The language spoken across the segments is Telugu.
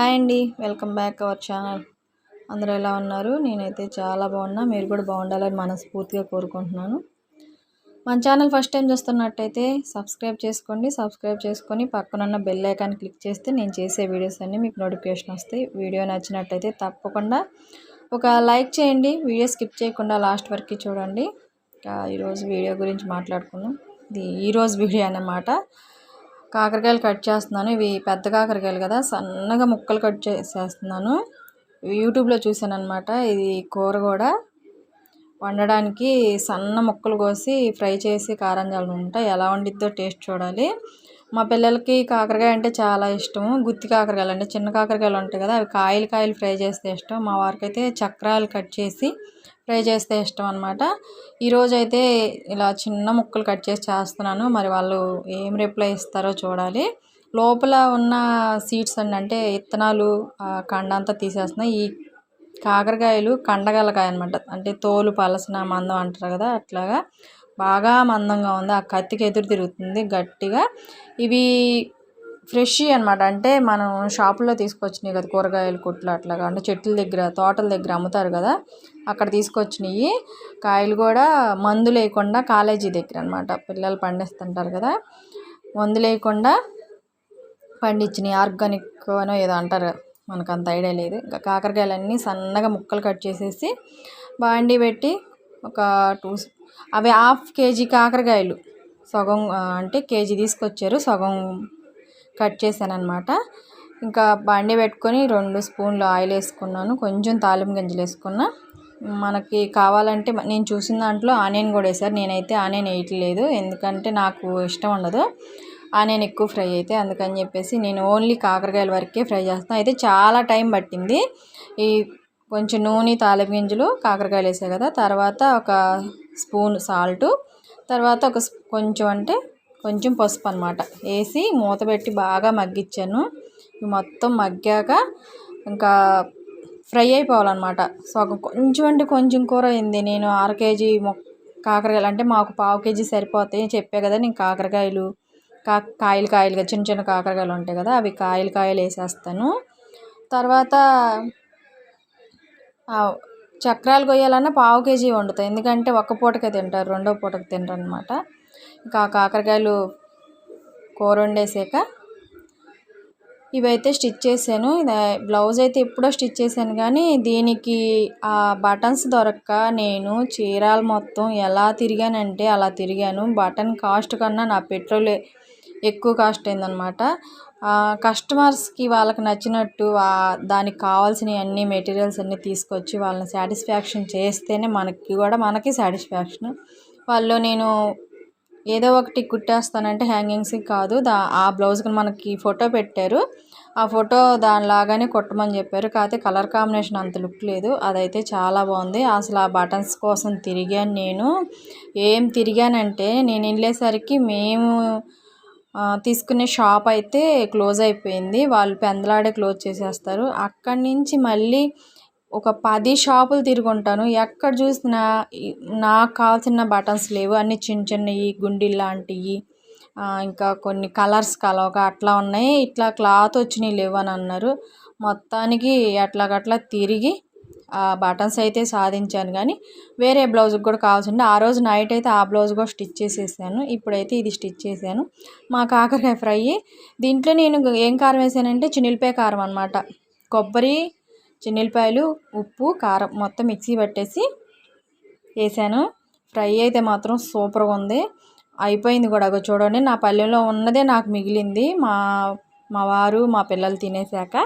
హాయ్ అండి. Welcome back our channel. అందరూ ఎలా ఉన్నారు? నేనైతే చాలా బాగున్నా. మీరు కూడా బాగుండాలని మనస్ఫూర్తిగా కోరుకుంటున్నాను. మన ఛానల్ ఫస్ట్ టైం చూస్తున్నట్టయితే సబ్స్క్రైబ్ చేసుకోండి. సబ్స్క్రైబ్ చేసుకొని పక్కనున్న బెల్ ఐకాన్ క్లిక్ చేస్తే నేను చేసే వీడియోస్ అన్నీ మీకు నోటిఫికేషన్ వస్తాయి. వీడియో నచ్చినట్టయితే తప్పకుండా ఒక లైక్ చేయండి. వీడియో స్కిప్ చేయకుండా లాస్ట్ వరకు చూడండి. ఈరోజు వీడియో గురించి మాట్లాడుకుందాం. ఇది ఈరోజు వీడియో అన్నమాట. కాకరకాయలు కట్ చేస్తున్నాను. ఇవి పెద్ద కాకరకాయలు కదా. సన్నగా ముక్కలు కట్ చేసేస్తున్నాను. యూట్యూబ్లో చూసాను అనమాట ఇది కూర కూడా. వండడానికి సన్న ముక్కలు కోసి ఫ్రై చేసి కారం ఉంటాయి. ఎలా వండిద్దో టేస్ట్ చూడాలి. మా పిల్లలకి కాకరకాయ అంటే చాలా ఇష్టము. గుత్తి కాకరకాయలు అంటే చిన్న కాకరకాయలు ఉంటాయి కదా అవి కాయలు కాయలు ఫ్రై చేస్తే ఇష్టం. మా వారికి అయితే చక్రాలు కట్ చేసి ఫ్రై చేస్తే ఇష్టం అనమాట ఈరోజు అయితే ఇలా చిన్న ముక్కలు కట్ చేసి చేస్తున్నాను. మరి వాళ్ళు ఏం రిప్లై ఇస్తారో చూడాలి. లోపల ఉన్న సీడ్స్ అండి అంటే విత్తనాలు కండ అంతా తీసేస్తున్నాయి. ఈ కాకరకాయలు కండగలకాయ అనమాట అంటే తోలు పలసిన మందం అంటారు కదా అట్లాగా. బాగా మందంగా ఉంది. ఆ కత్తికి ఎదురు తిరుగుతుంది గట్టిగా. ఇవి ఫ్రెష్ అనమాట అంటే మనం షాపుల్లో తీసుకొచ్చినాయి కదా కూరగాయల కొట్లు అట్లాగా అంటే చెట్ల దగ్గర తోటల దగ్గర అమ్ముతారు కదా అక్కడ తీసుకొచ్చినాయి. కాయలు కూడా మందు లేకుండా కాలేజీ దగ్గర అనమాట పిల్లలు పండిస్తుంటారు కదా మందు లేకుండా పండించినాయి. ఆర్గానిక్ అనో ఏదో అంటారు. మనకు అంత ఐడియా లేదు. ఇంకా కాకరకాయలన్నీ సన్నగా ముక్కలు కట్ చేసేసి బాండి పెట్టి ఒక టూ అవి హాఫ్ కేజీ కాకరకాయలు. సగం అంటే కేజీ తీసుకొచ్చారు. సగం కట్ చేశాను అనమాట ఇంకా బండి పెట్టుకొని రెండు స్పూన్లు ఆయిల్ వేసుకున్నాను. కొంచెం తాలింపు గింజలు వేసుకున్నా. మనకి కావాలంటే నేను చూసిన దాంట్లో ఆనియన్ కూడా వేసారు నేనైతే ఆనియన్ వేయట్లేదు. ఎందుకంటే నాకు ఇష్టం ఉండదు. ఆనియన్ ఎక్కువ ఫ్రై అయితే అందుకని చెప్పేసి నేను ఓన్లీ కాకరకాయల వరకే ఫ్రై చేస్తాను అయితే చాలా టైం పట్టింది. ఈ కొంచెం నూనె తాలింపు గింజలు కాకరకాయలు వేసాయి కదా. తర్వాత ఒక స్పూన్ సాల్టు. తర్వాత ఒక కొంచెం అంటే కొంచెం పసుపు అనమాట వేసి మూత పెట్టి బాగా మగ్గించాను. మొత్తం మగ్గాక ఇంకా ఫ్రై అయిపోవాలన్నమాట. సగం కొంచెం అంటే కొంచెం కూర అయింది. నేను అర కేజీ కాకరకాయలు అంటే మాకు పావు కేజీ సరిపోతాయి చెప్పే కదా నేను కాకరకాయలు కా కాయలు కాయలుగా చిన్న చిన్న కాకరకాయలు ఉంటాయి కదా అవి కాయలు కాయలు వేసేస్తాను. తర్వాత చక్రాలు కొయ్యాలన్నా పావు కేజీ వండుతాయి. ఎందుకంటే ఒక్క పూటకే తింటారు రెండో పూటకి తింటారు అనమాట ఇంకా కాకరకాయలు కూర వండేసాక ఇవైతే స్టిచ్ చేశాను. బ్లౌజ్ అయితే ఎప్పుడో స్టిచ్ చేశాను కానీ దీనికి ఆ బటన్స్ దొరక్క నేను చీరాలు మొత్తం ఎలా తిరిగానంటే అలా తిరిగాను. బటన్ కాస్ట్ కన్నా నా పెట్రోల్ ఎక్కువ కాస్ట్ అయిందనమాట కస్టమర్స్కి వాళ్ళకి నచ్చినట్టు దానికి కావాల్సిన అన్ని మెటీరియల్స్ అన్నీ తీసుకొచ్చి వాళ్ళని సాటిస్ఫాక్షన్ చేస్తేనే మనకి కూడా మనకి సాటిస్ఫాక్షన్. వాళ్ళు నేను ఏదో ఒకటి కుట్టేస్తానంటే హ్యాంగింగ్స్కి కాదు. దా ఆ బ్లౌజ్కి మనకి ఫోటో పెట్టారు. ఆ ఫోటో దానిలాగానే కుట్టమని చెప్పారు. కాకపోతే కలర్ కాంబినేషన్ అంత లుక్ లేదు. అదైతే చాలా బాగుంది. అసలు ఆ బటన్స్ కోసం తిరిగాను నేను. ఏం తిరిగానంటే నేను వెళ్ళేసరికి మేము తీసుకునే షాప్ అయితే క్లోజ్ అయిపోయింది. వాళ్ళు పెందలాడే క్లోజ్ చేసేస్తారు. అక్కడి నుంచి మళ్ళీ ఒక పది షాపులు తిరుగుంటాను ఎక్కడ చూసినా నాకు కావాల్సిన బటన్స్ లేవు. అన్ని చిన్న చిన్నవి గుండీలు లాంటివి ఇంకా కొన్ని కలర్స్ కలవక అట్లా ఉన్నాయి. ఇట్లా క్లాత్ వచ్చినాయి లేవు అని అన్నారు. మొత్తానికి అట్లాగట్లా తిరిగి ఆ బటన్స్ అయితే సాధించాను. కానీ వేరే బ్లౌజ్కి కూడా కావాల్సింది ఆ రోజు నైట్ అయితే ఆ బ్లౌజ్ కూడా స్టిచ్ చేసేసాను. ఇప్పుడైతే ఇది స్టిచ్ చేశాను మా కాకరకాయ ఫ్రై. దీంట్లో నేను ఏం కారం వేసానంటే చినిలిపాయ కారం అనమాట కొబ్బరి చిన్నిల్లిపాయలు ఉప్పు కారం మొత్తం మిక్సీ పట్టేసి వేసాను. ఫ్రై అయితే మాత్రం సూపర్గా ఉంది. అయిపోయింది కూడా. చూడండి నా పల్లెలో ఉన్నదే నాకు మిగిలింది. మా మా వారు మా పిల్లలు తినేసాక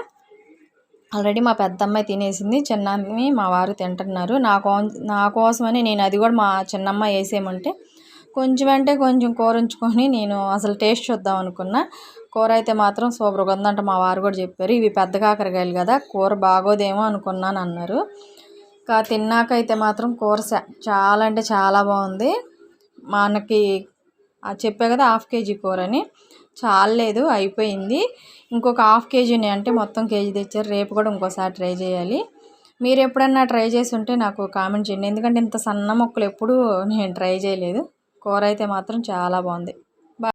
ఆల్రెడీ మా పెద్దమ్మాయి తినేసింది. చిన్నమ్మ మా వారు తింటున్నారు. నా కో నా కోసమని నేను అది కూడా మా చిన్నమ్మ వేసేయమంటే కొంచెం అంటే కొంచెం కూర ఉంచుకొని నేను అసలు టేస్ట్ చూద్దాం అనుకున్నా. కూర అయితే మాత్రం సూపర్గా ఉందంట మా వారు కూడా చెప్పారు. ఇవి పెద్ద కాకరకాయలు కదా కూర బాగోదేమో అనుకున్నాను అన్నారు. కా తిన్నాకైతే మాత్రం కూర చాలా అంటే చాలా బాగుంది. మనకి చెప్పా కదా హాఫ్ కేజీ కూర అని చాలేదు అయిపోయింది. ఇంకొక హాఫ్ కేజీని అంటే మొత్తం కేజీ తెచ్చారు. రేపు కూడా ఇంకోసారి ట్రై చేయాలి. మీరు ఎప్పుడన్నా ట్రై చేసి ఉంటే నాకు కామెంట్ చేయండి. ఎందుకంటే ఇంత సన్న మొక్కలు ఎప్పుడూ నేను ట్రై చేయలేదు. కూర అయితే మాత్రం చాలా బాగుంది.